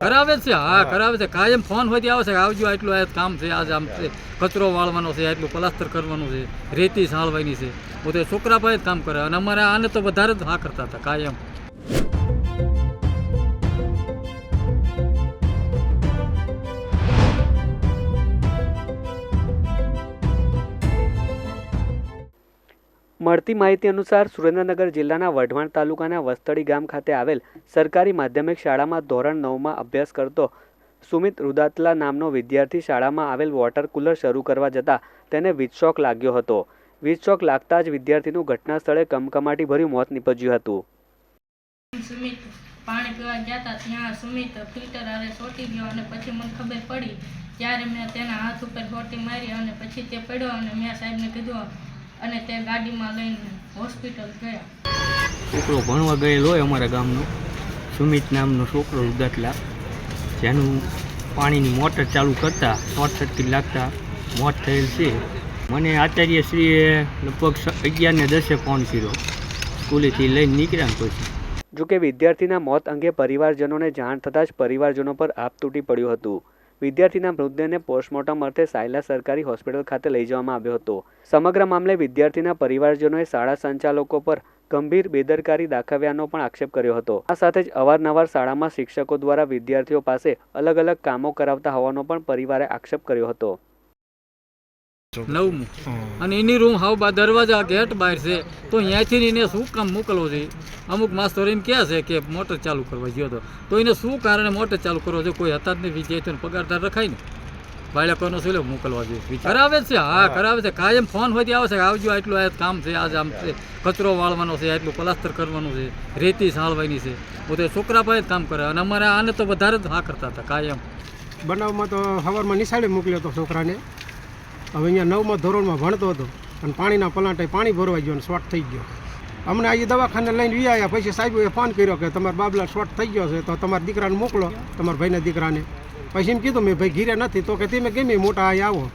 કરાવે છે હા કરાવે છે. કાયમ ફોન હોય આવે છે આવજો આટલું આ કામ છે આજે આમ છે. કચરો વાળવાનો છે આટલું પ્લાસ્ટર કરવાનું છે રેતી સાળવાની છે. પોતે છોકરા પાસે જ કામ કરે. અને અમારે આને તો વધારે જ હા કરતા હતા કાયમ. મળતી માહિતી અનુસાર સુરેન્દ્રનગર જિલ્લાના વઢવાણ તાલુકાના વસ્તડી ગામ ખાતે આવેલ સરકારી માધ્યમિક શાળામાં ધોરણ નવમાં અભ્યાસ કરતો સુમિત રુદાતલા નામનો વિદ્યાર્થી શાળામાં આવેલ વોટર કુલર શરૂ કરવા જતાં તેને વીજશોક લાગ્યો હતો. વીજશોક લાગતા જ વિદ્યાર્થીનું ઘટના સ્થળે કમકમાટી ભર્યું મોત નીપજ્યું હતું. પાણી પીવા ગયા હતા, ત્યાં સુમિત ફિલ્ટર આરે ચોટી ગયો અને પછી મને ખબર પડી, ત્યારે મેં તેના હાથ ઉપર ગોટી મારી અને પછી તે પડ્યો અને મેં સાહેબને કીધું અને તે ગાડીમાં લઈને હોસ્પિટલ ગયા. છોકરો ભણવા ગયેલો હોય અમારા ગામનો. સુમિત નામનો છોકરો ઉદાટલા જેનું પાણીની મોટર ચાલુ કરતા શોર્ટ સર્કિટ લાગતા મોત થયેલ છે. મને આચાર્યશ્રીએ લગભગ અગિયાર અગિયારને દસે ફોન કર્યો. સ્કૂલેથી લઈને નીકળ્યા ને પછી. જોકે વિદ્યાર્થીના મોત અંગે પરિવારજનોને જાણ થતાં જ પરિવારજનો પર આપ તૂટી પડ્યું હતું. વિદ્યાર્થીના મૃતદેહને પોસ્ટમોર્ટમ અર્થે સાયલા સરકારી હોસ્પિટલ ખાતે લઈ જવામાં આવ્યો હતો. સમગ્ર મામલે વિદ્યાર્થીના પરિવારજનોએ શાળા સંચાલકો પર ગંભીર બેદરકારી દાખવ્યાનો પણ આક્ષેપ કર્યો હતો. આ સાથે જ અવારનવાર શાળામાં શિક્ષકો દ્વારા વિદ્યાર્થીઓ પાસે અલગ અલગ કામો કરાવતા હોવાનો પણ પરિવારે આક્ષેપ કર્યો હતો. નવમું. અને એની રૂમ હાવ દરવાજા ગેટ બહાર છે. તો અહીંયાથી એને શું કામ મોકલવો છે? અમુક માસ્તરો એમ કહે છે કે મોટર ચાલુ કરવા ગયો હતો તો એને શું કારણે મોટર ચાલુ કરવો છે કોઈ હતા જ નહીં વિજય પગારદાર રખાય ને. બાળકોનો શું લેવું મોકલવા જોઈએ કરાવે છે હા કરાવે છે. કાયમ ફોન હોતી આવે છે આવજો આટલું આ કામ છે આજે આમ છે. કચરો વાળવાનો છે આટલું પ્લાસ્ટર કરવાનું છે રેતી સાળવાની છે. પોતે છોકરા પાસે જ કામ કરે. અને અમારે આને તો વધારે જ હા કરતા હતા કાયમ. બનાવમાં તો સવારમાં નિશાળે મોકલ્યો હતો છોકરાને. હવે અહીંયા નવમાં ધોરણમાં ભણતો હતો અને પાણીના પલાંટે પાણી ભરવા ગયો અને શોર્ટ થઈ ગયો. અમને આજે દવાખાને લઈને વી આવ્યા પછી સાહેબોએ ફોન કર્યો કે તમારા બાબલા શોર્ટ થઈ ગયો છે, તો તમારા દીકરાને મોકલો, તમારા ભાઈના દીકરાને. પછી એમ કીધું, મેં ભાઈ ઘીરે નથી, તો કે તમે કેમ મોટા અહીંયા આવો.